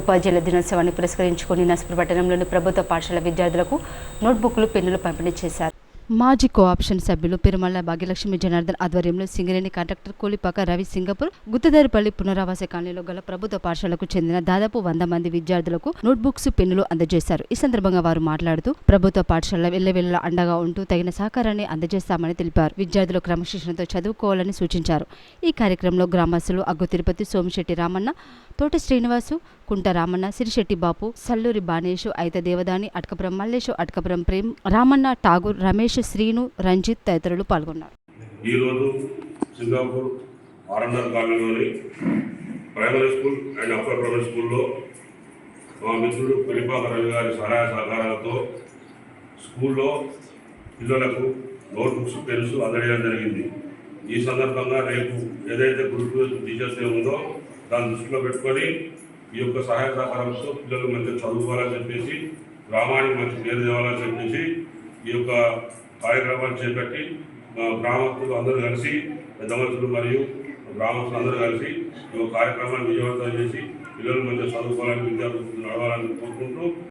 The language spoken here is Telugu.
ఉపాధ్యాయుల దినోత్సవాన్ని పురస్కరించుకుని నస్పూర్ పట్టణంలోని ప్రభుత్వ పాఠశాల విద్యార్థులకు నోట్బుక్లు పెన్నులు పంపిణీ చేశారు. మాజీ కోఆప్షన్ సభ్యులు పెరుమల్ల భాగ్యలక్ష్మి జనార్దన్ ఆధ్వర్యంలో సింగరేణి కాంట్రాక్టర్ కూలిపాక రవి సింగపూర్ గుత్తదారిపల్లి పునరావాస కాలనీలో గల ప్రభుత్వ పాఠశాలకు చెందిన దాదాపు వంద మంది విద్యార్థులకు నోట్బుక్స్ పెన్నులు అందజేశారు. ఈ సందర్భంగా వారు మాట్లాడుతూ ప్రభుత్వ పాఠశాల వెల్లవెల్ల అండగా ఉంటూ తగిన సహకారాన్ని అందజేస్తామని తెలిపారు. విద్యార్థులు క్రమశిక్షణతో చదువుకోవాలని సూచించారు. ఈ కార్యక్రమంలో గ్రామస్తులు అగ్గు తిరుపతి సోమిశెట్టి రామన్న తోట శ్రీనివాసు కుంట రామన్న సిరిశెట్టి బాపు సల్లూరి బాణేశు అయిత దేవదాని అటకపురం మల్లేషు అటకపురం ప్రేమ్ రామన్న ఠాగూర్ రమేష్ శ్రీను రంజిత్ తదితరులు పాల్గొన్నారు. ఈరోజు సింగాపూర్ ఆర్ఎన్ఆర్ కాలనీలోని primary school and upper primary స్కూల్లో మా మిత్రుడు పిలిపాక రవి గారి సహాయ సహకారాలతో స్కూల్లో పిల్లలకు నోట్బుక్స్ పెన్స్ అందజేయడం జరిగింది. ఈ సందర్భంగా రేపు ఏదైతే గ్రూప్ టీచర్స్ ఉందో దాన్ని దృష్టిలో పెట్టుకొని ఈ యొక్క సహాయ సహకారంతో పిల్లలు మంచిగా చదువుకోవాలని చెప్పేసి గ్రామానికి మంచి పేరు తేవాలని చెప్పేసి ఈ యొక్క కార్యక్రమాన్ని చేపట్టి మా గ్రామస్తులు అందరూ కలిసి పెద్ద మనుషులు మరియు గ్రామస్తులు అందరూ కలిసి ఈ యొక్క కార్యక్రమాన్ని విజయవంతం చేసి పిల్లలు మంచిగా చదువుకోవాలని విద్యార్థులు నడవాలని కోరుకుంటూ